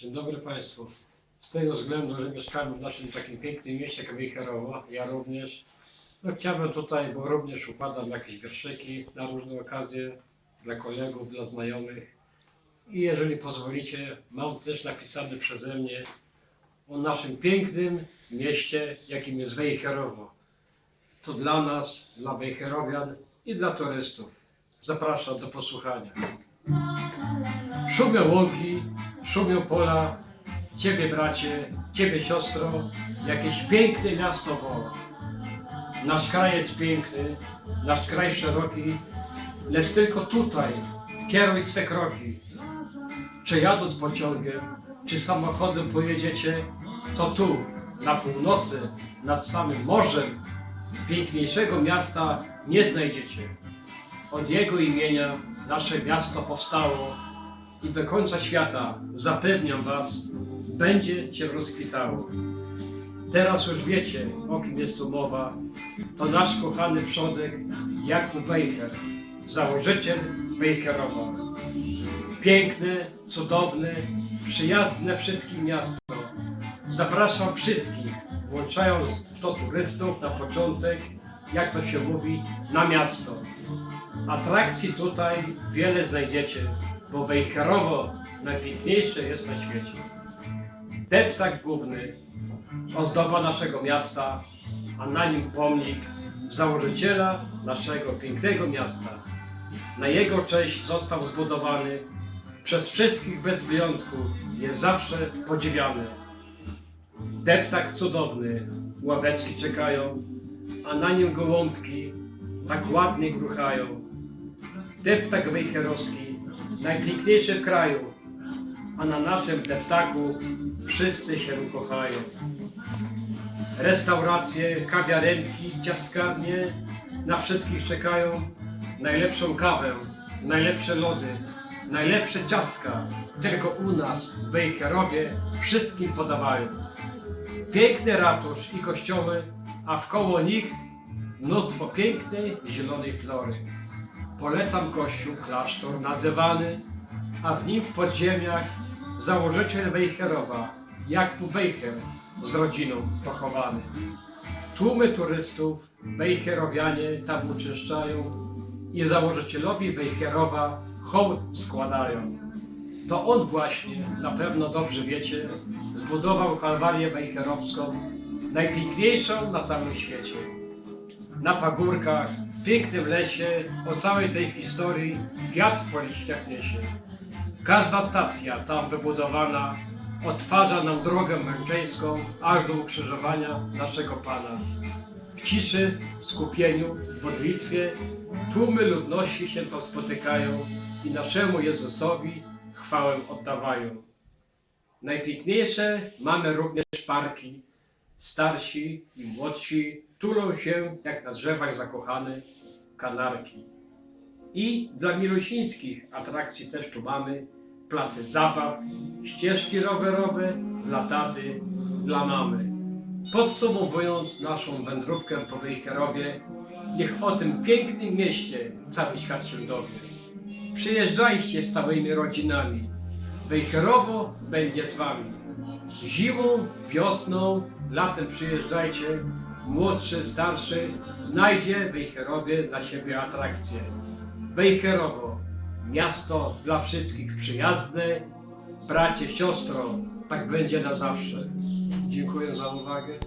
Dzień dobry Państwu. Z tego względu, że mieszkamy w naszym takim pięknym mieście jak Wejherowo, ja również, no chciałbym tutaj, bo również układam jakieś wierszyki na różne okazje dla kolegów, dla znajomych. I jeżeli pozwolicie, mam też napisany przeze mnie o naszym pięknym mieście, jakim jest Wejherowo. To dla nas, dla Wejherowian i dla turystów. Zapraszam do posłuchania. Szumią łąki, szumią pola, Ciebie bracie, Ciebie siostro, jakieś piękne miasto woła. Nasz kraj jest piękny, nasz kraj szeroki, lecz tylko tutaj kieruj swe kroki. Czy jadąc pociągiem, czy samochodem pojedziecie, to tu, na północy, nad samym morzem, piękniejszego miasta nie znajdziecie. Od jego imienia nasze miasto powstało i do końca świata, zapewniam Was, będzie się rozkwitało. Teraz już wiecie, o kim jest tu mowa. To nasz kochany przodek Jakub Wejher, założyciel Wejherowa. Piękne, cudowne, przyjazne wszystkim miasto. Zapraszam wszystkich, włączając w to turystów na początek, jak to się mówi, na miasto. Atrakcji tutaj wiele znajdziecie, bo Wejherowo najpiękniejsze jest na świecie. Deptak główny, ozdoba naszego miasta, a na nim pomnik założyciela naszego pięknego miasta. Na jego cześć został zbudowany, przez wszystkich bez wyjątku jest zawsze podziwiany. Deptak cudowny, ławeczki czekają, a na nim gołąbki tak ładnie gruchają. Deptak wejherowski, najpiękniejszy w kraju, a na naszym deptaku wszyscy się ukochają. Restauracje, kawiarenki, ciastkarnie na wszystkich czekają. Najlepszą kawę, najlepsze lody, najlepsze ciastka tylko u nas w wszystkim podawają. Piękny ratusz i kościoły, a wkoło nich mnóstwo pięknej, zielonej flory. Polecam kościół, klasztor nazywany, a w nim w podziemiach założyciel Wejherowa, Jakub Wejher z rodziną pochowany. Tłumy turystów, Wejherowianie tam uczęszczają i założycielowi Wejherowa hołd składają. To on właśnie, na pewno dobrze wiecie, zbudował Kalwarię Wejherowską, najpiękniejszą na całym świecie. Na pagórkach, pięknym lesie, o całej tej historii wiatr po liściach niesie. Każda stacja tam wybudowana odtwarza nam drogę męczeńską aż do ukrzyżowania naszego Pana. W ciszy, skupieniu, w modlitwie tłumy ludności się to spotykają i naszemu Jezusowi chwałę oddawają. Najpiękniejsze mamy również parki. Starsi i młodsi tulą się jak na drzewach zakochane kanarki. I dla milusińskich atrakcji też tu mamy place zabaw, ścieżki rowerowe dla taty, dla mamy. Podsumowując naszą wędrówkę po Wejherowie, niech o tym pięknym mieście cały świat się dowie. Przyjeżdżajcie z całymi rodzinami. Wejherowo będzie z wami. Zimą, wiosną, latem przyjeżdżajcie. Młodszy, starszy znajdzie Wejherowie dla siebie atrakcje. Wejherowo, miasto dla wszystkich przyjazne. Bracie, siostro, tak będzie na zawsze. Dziękuję za uwagę.